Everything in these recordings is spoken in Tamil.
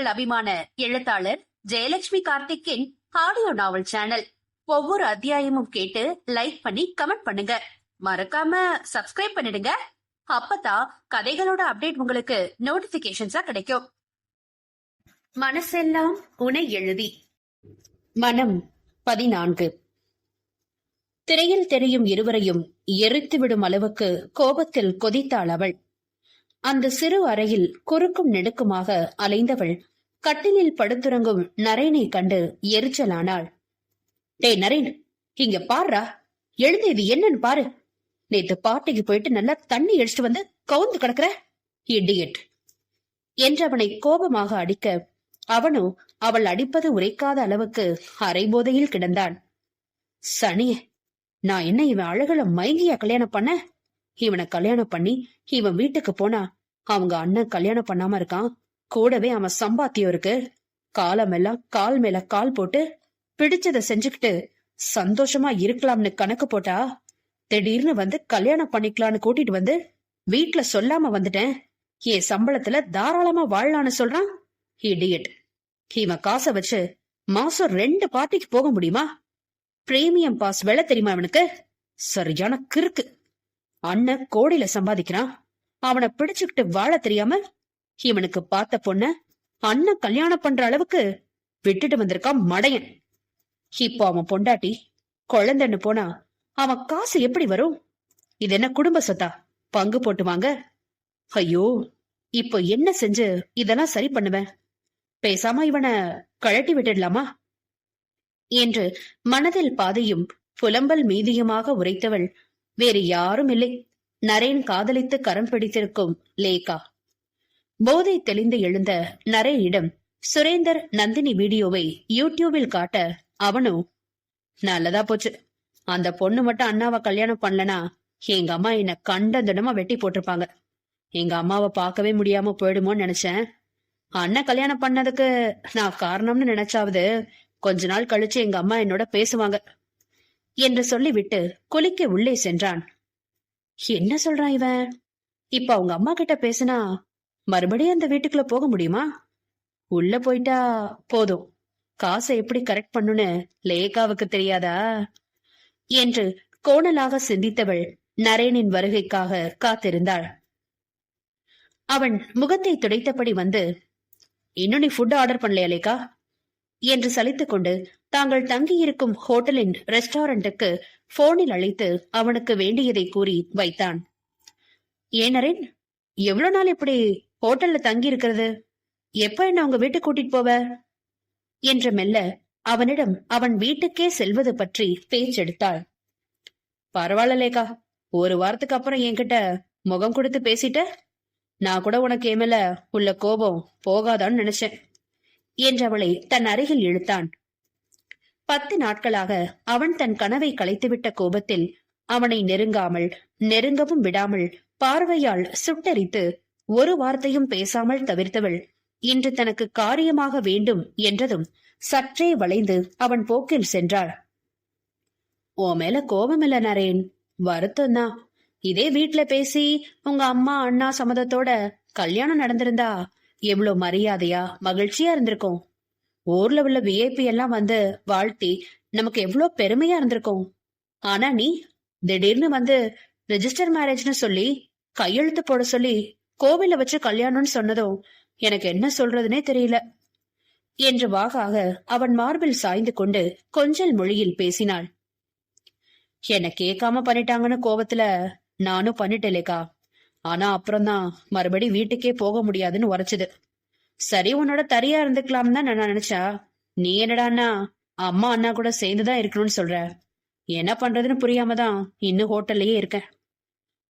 உங்கள் அபிமான எழுத்தாளர் ஜெயலட்சுமி கார்த்திக்கின் ஆடியோ நாவல் சேனல் ஒவ்வொரு அத்தியாயமும் கேட்டு லைக் பண்ணி கமெண்ட் பண்ணுங்க. மறக்காம சப்ஸ்கிரைப் பண்ணிடுங்க. அப்பதான் கதைகளோட அப்டேட் உங்களுக்கு நோட்டிபிகேஷன்ஸா கிடைக்கும். மனசெல்லாம் உனை எழுதி. மனம் பதினான்கு. திரையில் தெரியும் இருவரையும் எரித்துவிடும் அளவுக்கு கோபத்தில் கொதித்தாள் அவள். அந்த சிறு அறையில் குறுக்கும் நெடுக்குமாக அலைந்தவள் கட்டிலில் படுத்துறங்கும் நரேனை கண்டு எரிச்சலானாள். டேய் நரேன் இங்க பாருடா எழுந்து இது என்னன்னு பாரு. நேத்து பாட்டிக்கு போயிட்டு நல்லா தண்ணி அடிச்சிட்டு வந்து கவுந்து கிடக்குற இடியட். என்றவனை கோபமாக அடிக்க அவனோ அவள் அடிப்பது உரைக்காத அளவுக்கு அரைபோதையில் கிடந்தான். சனிய நான் என்ன இவன் அழகுல மயங்கியா கல்யாணம் பண்ண? இவனை கல்யாணம் பண்ணி இவன் வீட்டுக்கு போனா அவங்க அண்ணன் கல்யாணம் பண்ணாம இருக்கான். கூடவே அவன் சம்பாத்தியம் இருக்கு. காலமெல்லாம் கால் மேல கால் போட்டு பிடிச்சத செஞ்சுக்கிட்டு சந்தோஷமா இருக்கலாம்னு கணக்கு போட்டா திடீர்னு வந்து கல்யாணம் பண்ணிக்கலாம்னு கூட்டிட்டு வந்து வீட்ல சொல்லாம வந்துட்டேன். என் சம்பளத்துல தாராளமா வாழலான்னு சொல்றான். இடியட் இவன் காசை வச்சு மாசம் ரெண்டு பார்ட்டிக்கு போக முடியுமா? பிரீமியம் பாஸ் விலை தெரியுமா அவனுக்கு சரியான கிறுக்கு. அண்ணன் கோடியில சம்பாதிக்கிறான். அவனை பிடிச்சுக்கிட்டு வாழ தெரியாம இவனுக்கு பார்த்த பொண்ண அண்ணன் கல்யாணம் பண்ற அளவுக்கு விட்டுட்டு வந்திருக்கான் மடையன். இப்போ அவன் பொண்டாட்டி குழந்தைன்னு போனா அவன் காசு எப்படி வரும்? இது என்ன குடும்ப சொத்தா? பங்கு போட்டு வாங்க. ஐயோ இப்போ என்ன செஞ்சு இதெல்லாம் சரி பண்ணுவேன்? பேசாம இவனை கழட்டி விட்டுடலாமா? என்று மனதில் பாதையும் புலம்பல் மீதியுமாக உரைத்தவள் வேறு யாரும் இல்லை நரேன் காதலித்து கரம் பிடித்திருக்கும் லேகா. போதை தெளிந்து எழுந்த நரேனிடம் சுரேந்தர் நந்தினி வீடியோவை யூடியூபில் காட்ட அவனோ நல்லதா போச்சு. அந்த பொண்ணு மட்டும் அண்ணாவை கல்யாணம் பண்ணலனா எங்க அம்மா என்ன கண்டந்தனமா வெட்டி போட்டிருப்பாங்க. எங்க அம்மாவை பார்க்கவே முடியாம போயிடுமோன்னு நினைச்சேன். அண்ணன் கல்யாணம் பண்ணதுக்கு நான் காரணம்னு நினைச்சாவது கொஞ்ச நாள் கழிச்சு எங்க அம்மா என்னோட பேசுவாங்க. என்று சொல்லிவிட்டு குளிக்க உள்ளே சென்றான். என்ன சொல்றான் இவன் இப்ப அவங்க அம்மா கிட்ட பேசினா மறுபடியும் அந்த வீட்டுக்குள்ள போக முடியுமா? உள்ள போயிட்டா போதும். காசை எப்படி கரெக்ட் பண்ணுன்னு லேகாவுக்கு தெரியாதா? என்று கோணலாக சிந்தித்தவள் நரேனின் வருகைக்காக காத்திருந்தாள். அவன் முகத்தை துடைத்தபடி வந்து இன்னும் நீ ஃபுட் ஆர்டர் பண்ணலையா லேகா? என்று சலித்துக் கொண்டு தாங்கள் தங்கியிருக்கும் ஹோட்டலின் ரெஸ்டாரண்ட்டுக்கு போனில் அழைத்து அவனுக்கு வேண்டியதை கூறி வைத்தான். ஏனரேன் எவ்வளவு நாள் இப்படி ஹோட்டல்ல தங்கி இருக்கிறது எப்ப என்ன உங்க வீட்டுக்கு கூட்டிட்டு போவ? என்று மெல்ல அவனிடம் அவன் வீட்டுக்கே செல்வது பற்றி பேச்செடுத்தாள் பரவாயில்லேக்கா ஒரு வாரத்துக்கு அப்புறம் என்கிட்ட முகம் கொடுத்து பேசிட்ட? நான் கூட உனக்கு ஏமேல உள்ள கோபம் போகாதான்னு நினைச்சேன். என்றவளை தன் அருகில் இழுத்தான். பத்து நாட்களாக அவன் தன் கனவை கலைத்துவிட்ட கோபத்தில் அவனை நெருங்காமல் நெருங்கவும் விடாமல் பார்வையால் சுட்டரித்து ஒரு வார்த்தையும் பேசாமல் தவிர்த்தவள் இன்று தனக்கு காரியமாக வேண்டும் என்றதும் சற்றே வளைந்து அவன் போக்கில் சென்றாள். ஓ மேல கோபம் இல்ல நரேன் வருத்தம் தான். இதே வீட்ல பேசி உங்க அம்மா அண்ணா சம்மதத்தோட கல்யாணம் நடந்திருந்தா எவ்வளவு மரியாதையா மகிழ்ச்சியா இருந்திருக்கும். ஊர்ல உள்ள விஐபி எல்லாம் வந்து வாழ்த்தி நமக்கு எவ்வளவு பெருமையா இருந்திருக்கும். ஆனா நீ திடீர்னு வந்து ரெஜிஸ்டர் மேரேஜ்னு சொல்லி கையெழுத்து போட சொல்லி கோவில வச்சு கல்யாணம்னு சொன்னதும் எனக்கு என்ன சொல்றதுனே தெரியல. என்று வாகாக அவன் மார்பில் சாய்ந்து கொண்டு கொஞ்சல் மொழியில் பேசினாள். என்ன கேட்காம பண்ணிட்டாங்கன்னு கோவத்துல நானும் பண்ணிட்டேலேக்கா ஆனா அப்புறம்தான் மறுபடி வீட்டுக்கே போக முடியாதுன்னு உரைச்சது. சரி உன்னோட தரியா இருந்துக்கலாம் தான் நான் நினைச்சா. நீ என்னடான்னா அம்மா அண்ணா கூட சேர்ந்துதான் இருக்கணும்னு சொல்ற. என்ன பண்றதுன்னு புரியாம தான் இன்னும் ஹோட்டல்லையே இருக்க.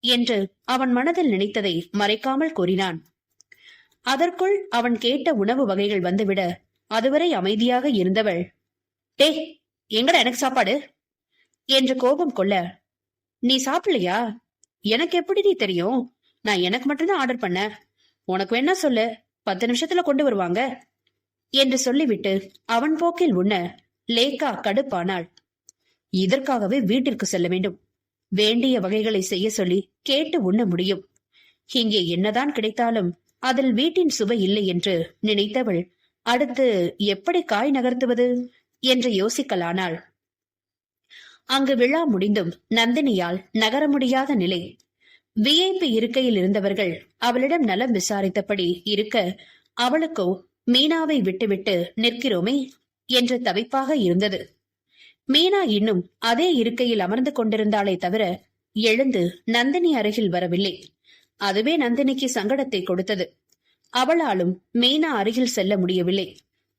என்று அவன் மனதில் நினைத்ததை மறைக்காமல் கூறினான். அதற்குள் அவன் கேட்ட உணவு வகைகள் வந்துவிட அதுவரை அமைதியாக இருந்தவள் டே எங்கடா எனக்கு சாப்பாடு? என்று கோபம் கொள்ள நீ சாப்பிடலையா? எனக்கு எப்படி நீ தெரியும்? நான் எனக்கு மட்டும்தான் ஆர்டர் பண்ண. உனக்கு வேணா சொல்லு. பத்து நிமிஷத்துல கொண்டு வருவாங்க. என்று சொல்லிவிட்டு அவன் போக்கில் உண்ண லேக்கா கடுப்பானாள். இதற்காகவே வீட்டிற்கு செல்ல வேண்டும். வேண்டிய வகைகளை செய்ய சொல்லி கேட்டு உண்ண முடியும். இங்கே என்னதான் கிடைத்தாலும் அதில் வீட்டின் சுவை இல்லை என்று நினைத்தவள் அடுத்து எப்படி காய் நகர்த்துவது? என்று யோசிக்கலானாள். அங்கு விழா முடிந்தும் நந்தினியால் நகர முடியாத நிலை விஐபி இருக்கையில் இருந்தவர்கள் அவளிடம் நலம் விசாரித்தபடி இருக்க அவளுக்கோ மீனாவை விட்டுவிட்டு நிற்கிறோமே என்ற தவிப்பாக இருந்தது. மீனா இன்னும் அதே இருக்கையில் அமர்ந்து கொண்டிருந்தாளே தவிர எழுந்து நந்தினி அருகில் வரவில்லை. அதுவே நந்தினிக்கு சங்கடத்தை கொடுத்தது. அவளாலும் மீனா அருகில் செல்ல முடியவில்லை.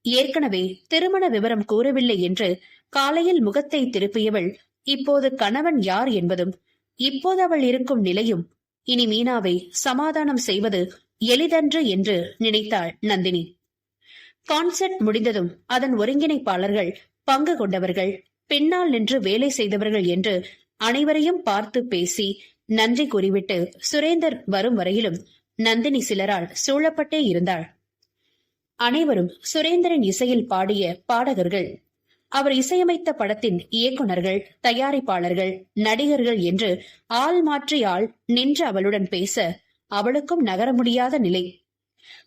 ஏற்கனவே திருமண விவரம் கூறவில்லை என்று காலையில் முகத்தை திருப்பியவள் இப்போது கணவன் யார் என்பதும் இப்போது அவள் இருக்கும் நிலையும் இனி மீனாவை சமாதானம் செய்வது எளிதன்று என்று நினைத்தாள் நந்தினி. கான்செர்ட் முடிந்ததும் அதன் ஒருங்கிணைப்பாளர்கள் பங்கு கொண்டவர்கள் பின்னால் நின்று வேலை செய்தவர்கள் என்று அனைவரையும் பார்த்து பேசி நன்றி கூறிவிட்டு சுரேந்தர் வரும் வரையிலும் நந்தினி சிலரால் சூழப்பட்டே இருந்தாள். அனைவரும் சுரேந்தரின் இசையில் பாடிய பாடகர்கள் அவர் இசையமைத்த படத்தின் இயக்குனர்கள் தயாரிப்பாளர்கள் நடிகர்கள் என்று ஆள் மாற்றி ஆள் நின்று அவளுடன் பேச அவளுக்கும் நகர முடியாத நிலை.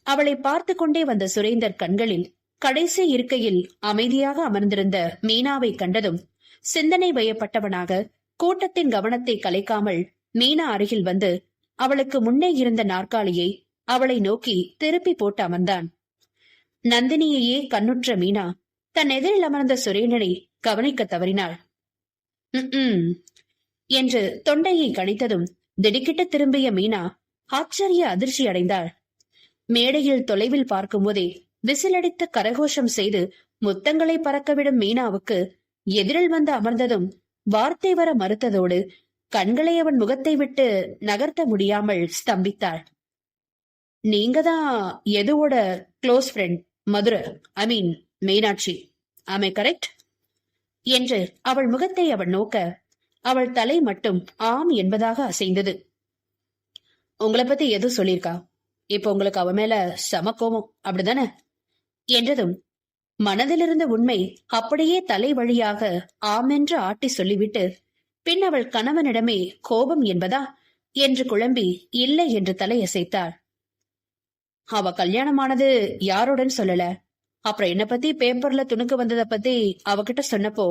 அவளை பார்த்து கொண்டே வந்த சுரேந்தர் கண்களில் கடைசி இருக்கையில் அமைதியாக அமர்ந்திருந்த மீனாவை கண்டதும் சிந்தனை வயப்பட்டவனாக கூட்டத்தின் கவனத்தை கலைக்காமல் மீனா அருகில் வந்து அவளுக்கு முன்னே இருந்த நாற்காலியை அவளை நோக்கி திருப்பி போட்டு அமர்ந்தான். நந்தினியையே கண்ணுற்ற மீனா தன் எதிரில் அமர்ந்த சுரேந்தனை கவனிக்க தவறினாள். என்று தொண்டையை கணித்ததும் திடுக்கிட்டு திரும்பிய மீனா ஆச்சரிய அதிர்ச்சி அடைந்தாள். மேடையில் தொலைவில் பார்க்கும்போதே விசிலடித்து கரகோஷம் செய்து முத்தங்களை பறக்கவிடும் மீனாவுக்கு எதிரில் வந்து அமர்ந்ததும் வார்த்தை வர மறுத்ததோடு கண்களை அவன் முகத்தை விட்டு நகர்த்த முடியாமல் ஸ்தம்பித்தாள். நீங்க தான் எதுவோட close friend Madurai I mean Meenakshi. ஆமே கரெக்ட் என்று அவள் முகத்தை அவள் நோக்க அவள் தலை மட்டும் ஆம் என்பதாக அசைந்தது. உங்களை பத்தி எது சொல்லியிருக்கா? இப்ப உங்களுக்கு அவ மேல சம கோபம். அப்படிதானே? என்றதும் மனதிலிருந்த உண்மை அப்படியே தலை வழியாக ஆமென்று ஆட்டி சொல்லிவிட்டு பின் அவள் கணவனிடமே கோபம் என்பதா என்று குழம்பி இல்லை என்று தலையசைத்தாள் அவ கல்யாணமானது யாருடன் சொல்லல? அப்புறம் என்ன பத்தி பேப்பர்ல துணுக்கு வந்தத பத்தி அவகிட்ட சொன்னப்போ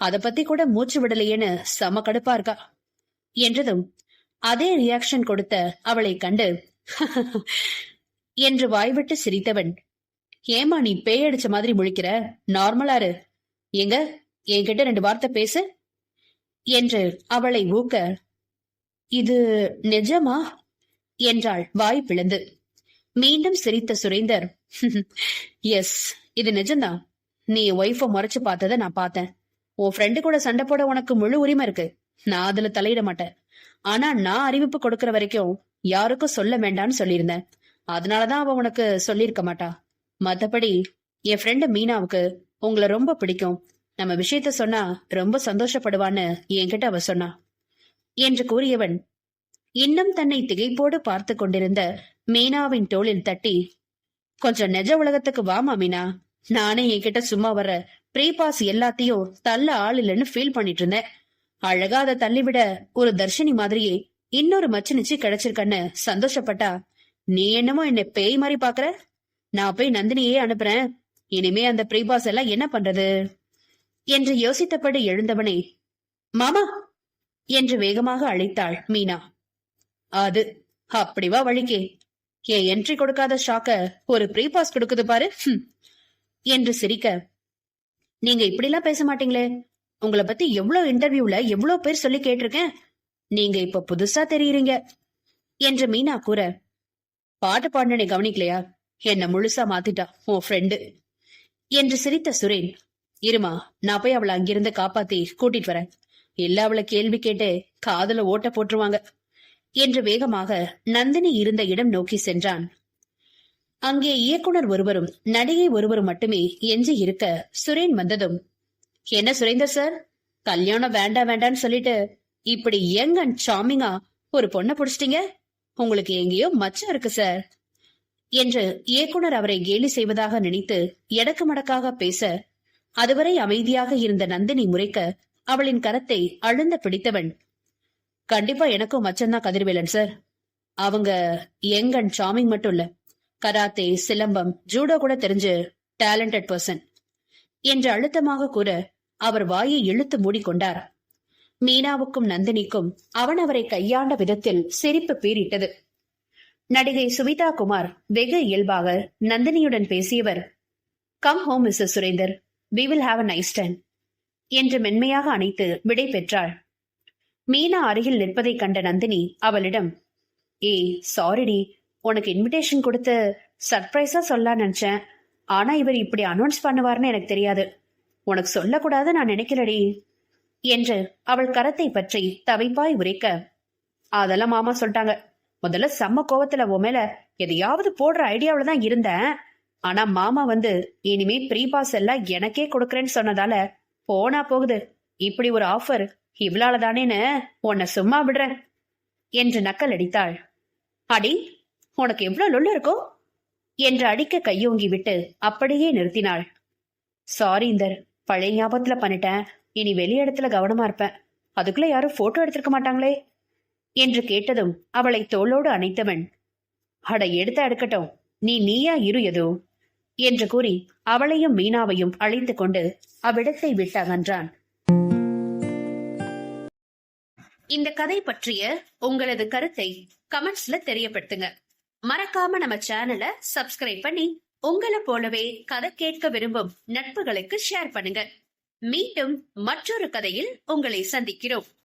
அத பத்தி கூட மூச்சு விடலையேன்னு செம கடுப்பா இருக்கா. என்றதும் அதே ரியாக்ஷன் கொடுத்த அவளை கண்டு என்று வாய்விட்டு சிரித்தவன் ஏமா நீ பேயடிச்ச மாதிரி முழிக்கிற? நார்மலாரு எங்க? என்கிட்ட ரெண்டு வார்த்தை பேசு. என்று அவளை ஊக்க இது நிஜமா? என்றாள் வாய் பிளந்து. மீண்டும் சிரித்த சுரேந்தர். எஸ் இது நிஜம்தான் நீ ஒய்ஃப முறைச்சு பார்த்தத நான் பார்த்தேன். உன் ஃப்ரெண்டு கூட சண்டை போட உனக்கு முழு உரிமை இருக்கு. நான் அதுல தலையிட மாட்டேன். ஆனா நான் அறிவிப்பு கொடுக்கற வரைக்கும் யாருக்கும் சொல்ல வேண்டாம்னு சொல்லியிருந்தேன். அதனாலதான் அவ உனக்கு சொல்லியிருக்க மாட்டா. மத்தபடி என் ஃப்ரெண்டு மீனாவுக்கு உங்களை ரொம்ப பிடிக்கும். நம்ம விஷயத்த சொன்னா ரொம்ப சந்தோஷப்படுவான்னு என்கிட்ட அவ சொன்னா. என்று கூறியவன் இன்னும் தன்னை திகைப்போடு பார்த்து கொண்டிருந்த மீனாவின் தோளில் தட்டி கொஞ்சம் நெஜ உலகத்துக்கு வாமா மீனா நானே என்கிட்ட சும்மா வர ப்ரீ பாஸ் எல்லாத்தையும் தள்ள ஆள் இல்லைன்னு ஃபீல் பண்ணிட்டு இருந்தேன். அழகா அதை தள்ளிவிட ஒரு தர்ஷினி மாதிரியே இன்னொரு மச்சு நிச்சு கிடைச்சிருக்கன்னு சந்தோஷப்பட்டா நீ என்னமோ என்ன பேய் மாதிரி பாக்குற? நான் போய் நந்தினியே அனுப்புறேன். இனிமே அந்த ப்ரீ பாஸ் எல்லாம் என்ன பண்றது? என்று யோசித்தபடி எழுந்தவனே மாமா! என்று வேகமாக அழைத்தாள் மீனா. அது அப்படி வா வழிக்கே. என் என்ட்ரி கொடுக்காத ஷாக்க ஒரு ப்ரீ பாஸ் கொடுக்குது பாரு. என்று சிரிக்க. நீங்க இப்படிலாம் பேச மாட்டீங்களே. உங்களை பத்தி எவ்வளவு இன்டர்வியூல எவ்வளவு பேர் சொல்லி கேட்டிருக்கேன். நீங்க இப்ப புதுசா தெரியுறீங்க. என்று மீனா கூற. பாட்டு பாடினே கவனிக்கலையா? என்ன முழுசா மாத்திட்டா உன் ஃப்ரெண்டு என்று சிரித்த சுரேன். இருமா நான் போய் அவளை அங்கிருந்து காப்பாத்தி கூட்டிட்டு வரேன். இல்ல அவளை கேள்வி கேட்டு காதுல ஓட்ட போட்டுருவாங்க. என்று வேகமாக நந்தினி இருந்த இடம் நோக்கி சென்றான். அங்கே இயக்குனர் ஒருவரும் நடிகை ஒருவரும் மட்டுமே எஞ்சி இருக்க சுரேன் வந்ததும் என்ன சுரேந்தர் சார் கல்யாணம் வேண்டாம் வேண்டான்னு சொல்லிட்டு இப்படி யங் அண்ட் சாமிங்கா ஒரு பொண்ணை புடிச்சிட்டீங்க? உங்களுக்கு எங்கேயோ மச்சம் இருக்கு சார் என்று இயக்குனர் அவரை கேலி செய்வதாக நினைத்து எடக்கு மடக்காக பேச அதுவரை அமைதியாக இருந்த நந்தினி முறைக்க அவளின் கரத்தை அழுந்த பிடித்தவன் கண்டிப்பா எனக்கும் மச்சம்தான் கதிர்வேலன் சார் அவங்க யங் அண்ட் சாமிங் மட்டும் இல்ல. கராத்தே சிலம்பம் ஜூடோ கூட தெரிஞ்சு டேலண்டட் பர்சன் என்று அழுத்தமாக கூற அவர் வாயை இழுத்து மூடிக்கொண்டார். மீனாவுக்கும் நந்தினிக்கும் அவன் அவரை கையாண்ட விதத்தில் சிரிப்பு பீறிட்டது. நடிகை சுமிதா குமார் வெகு இயல்பாக நந்தினியுடன் பேசியவர் come home Mrs Surender we will have a nice time என்று மென்மையாக அணைத்து விடை பெற்றாள். மீனா அருகில் நிற்பதைக் கண்ட நந்தினி அவளிடம் ஏய் சாரிடி உனக்கு இன்விடேஷன் கொடுத்து சர்ப்ரைஸா சொல்லலாம் நினைச்சேன். ஆனா இவர் இப்படி அனௌன்ஸ் பண்ணுவார்னு எனக்கு தெரியாது. உனக்கு சொல்லக்கூடாது நான் நினைக்கலடி. என்று அவள் கரத்தை பற்றி தவிப்பாய் உரைக்க அதெல்லாம் மாமா சொல்லிட்டாங்க. முதல்ல செம்ம கோவத்துல உன் மேல எதையாவது போடுற ஐடியாவில தான் இருந்தேன். ஆனா மாமா வந்து இனிமே ப்ரீ பாஸ் எல்லாம் எனக்கே கொடுக்கறேன்னு சொன்னதால போனா போகுது. இப்படி ஒரு ஆஃபர் இவ்வளால தானேன்னு உன்னை சும்மா விடுறேன் என்று நக்கல் அடித்தாள். அடி உனக்கு எவ்வளவு லொல்லு இருக்கோ என்று அடிக்க கையோங்கி விட்டு அப்படியே நிறுத்தினாள். சாரி இந்தர். பழைய ஞாபகத்துல பண்ணிட்டேன். இனி வெளி இடத்துல கவனமா இருப்பேன். அதுக்குள்ள யாரும் போட்டோ எடுத்திருக்க மாட்டாங்களே என்று கேட்டதும் அவளை தோளோடு அணைத்தவன். அட எடுத்த எடுக்கட்டும். நீ நீயா இரு எதோ என்று கூறி அவளையும் மீனாவையும் அழைத்து கொண்டு அவ்விடத்தை விட்டு அகன்றான். இந்த கதை பற்றிய உங்களது கருத்தை கமெண்ட்ஸ்ல தெரியப்படுத்துங்க. மறக்காம நம்ம சேனலை சப்ஸ்கிரைப் பண்ணி உங்களை போலவே கதை கேட்க விரும்பும் நட்புகளுக்கு ஷேர் பண்ணுங்க. மீண்டும் மற்றொரு கதையில் உங்களை சந்திக்கிறோம்.